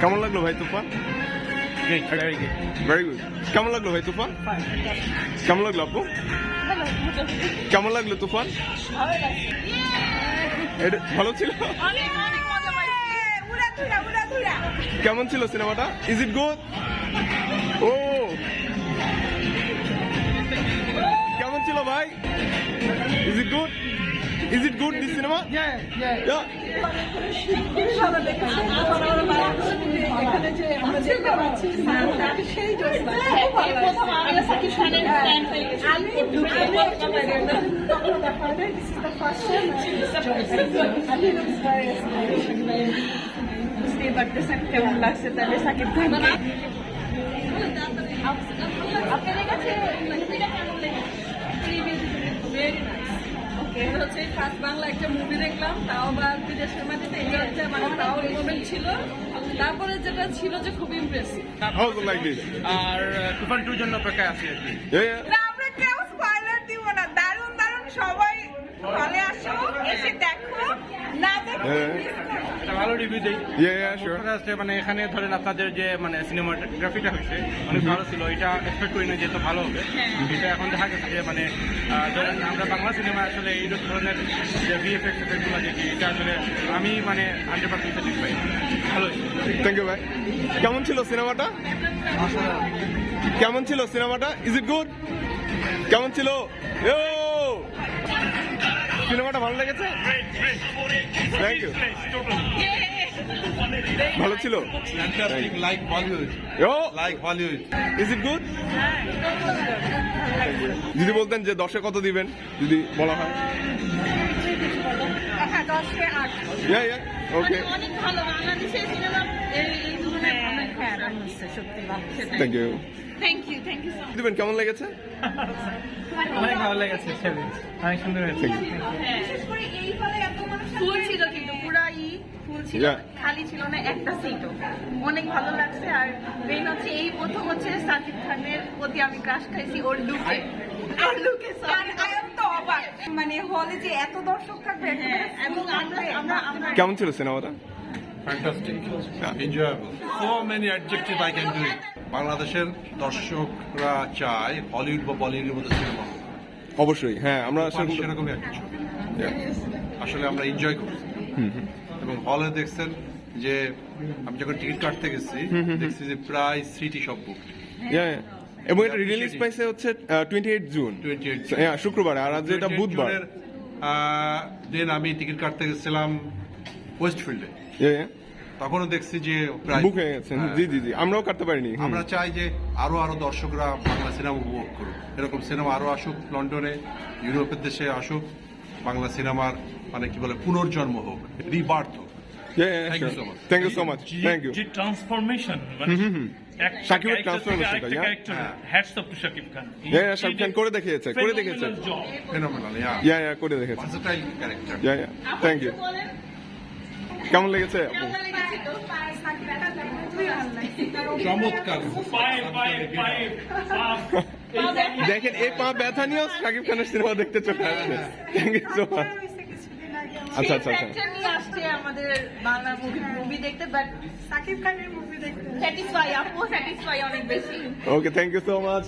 কেমন লাগল ভাই তুফান? ভেরি গুড কেমন লাগল ভাই তুফান? কেমন লাগল আপু? কেমন লাগল তুফান? এটা ভালো ছিল? কেমন ছিল সিনেমাটা? ইজ ইট গুড ও। কেমন ছিল ভাই? Is it good is it good this cinema বুঝতেই পারতেছেন কেমন লাগছে তাহলে সাকিব খানকে বাংলা একটা মুভি দেখলাম তাও বা বিদেশের মাটিতে এটা মানে তাও ছিল তারপরে যেটা ছিল যে খুব impressive how was it like আর তুফান 2 জন্য অপেক্ষায় আছি আর কি. না, আমরা কেউ স্পয়লার দিব না। দারুণ দারুণ সবাই চলে আসো এসে দেখো। না দেখো হ্যাঁ। ভালো রিভিউ দেই। মানে এখানে ধরেন আপনাদের যে মানে সিনেমাটোগ্রাফিটা হয়েছে অনেক ভালো ছিল। এটা এক্সপেক্ট করি না যে এত ভালো হবে। এটা এখন দেখা গেছে যে মানে ধরেন আমরা বাংলা সিনেমা আসলে এই ধরনের যে ভিএফএক্স এফেক্টগুলো দেখি এটা আসলে আমি মানে হান্ড্রেড পার্সেন্ট স্যাটিসফাই ভালো থ্যাংক ইউ ভাই। কেমন ছিল সিনেমাটা কেমন ছিল সিনেমাটা ইজ ইট গুড কেমন ছিল! সিনেমাটা ভালো লেগেছে? থ্যাংক ইউ ভালো ছিল? Bollywood. Yo! Like Bollywood. Is it good যদি বলতেন যে দশে কত দিবেন যদি বলা হয়? Okay thank you thank you thank you so দিবেন কেমন লেগেছে? অনেক ভালো লেগেছে অনেক সুন্দর হয়েছে। বিশেষ করে এই হলে এত মানুষ ফুল ছিল কিন্তু পুরা ই ফুল ছিল। খালি ছিল না একটা সিটও অনেক ভালো লাগছে। আর মেইন হচ্ছে এই প্রথম হচ্ছে সাকিব খানের প্রতি আমি ক্রাশ খাইছি ওর লুকে ওর লুকে আর অবাক। মানে হলে যে এত দর্শক থাকবে হ্যাঁ, এবং আমরা কেমন ছিল সিনেমাটা? Fantastic. Enjoyable. So many adjectives I can do it. বাংলাদেশের দর্শকরা চায় হলিউড বা বলিউডের মধ্যে সিনেমা অবশ্যই হ্যাঁ আমরা সেরকমই একটা ছবি আসলে আমরা এনজয় করছি। এবং হলে দেখছেন যে আমি যখন টিকিট কাটতে গেছি দেখছি যে প্রায় সিটি সব বুক. এবং এটা রিলিজ পাইছে হচ্ছে টোয়েন্টি এইট জুন 28 হ্যাঁ শুক্রবার আর আজ এটা বুধবার। দেন আমি টিকিট কাটতে গেছিলাম ওয়েস্টফিল্ডে. তখনও দেখছি যে প্রায় বুক হয়ে গেছে। হ্যাঁ। জি জি জি। আমরাও কাটতে পারিনি। আমরা চাই যে আরও আরও দর্শকরা বাংলা সিনেমা উপভোগ করুক। এরকম সিনেমা আরও আসুক লন্ডনে ইউরোপের দেশে আসুক বাংলা সিনেমার মানে কি বলে পুনর্জন্ম হোক রিবার্থ হোক। Much. Thank you so much. Thank transformation শাকিবের character থেকে transformation আরেকটা টা, yeah? character, hats off to Shakib Khan He Yeah, yeah, did Shakib Khan করে দেখিয়েছে, করে দেখিয়েছে। ফেনোমেনাল ইয়া ইয়া ইয়া করে character yeah yeah thank you কেমন লেগেছে আপু? সাকিব চমৎকার. দেখেন এই পা ব্যথা নিয়েও শাকিব খানের সিনেমা দেখতে চলে আসছে থ্যাংক ইউ সো মাচ। আচ্ছা আচ্ছা আচ্ছা আসছে আমাদের বাংলা মুভি মুভি দেখতে বাট সাকিব খানের মুভি দেখতে স্যাটিসফাই আপু স্যাটিসফাই অনেক বেশি okay thank you so much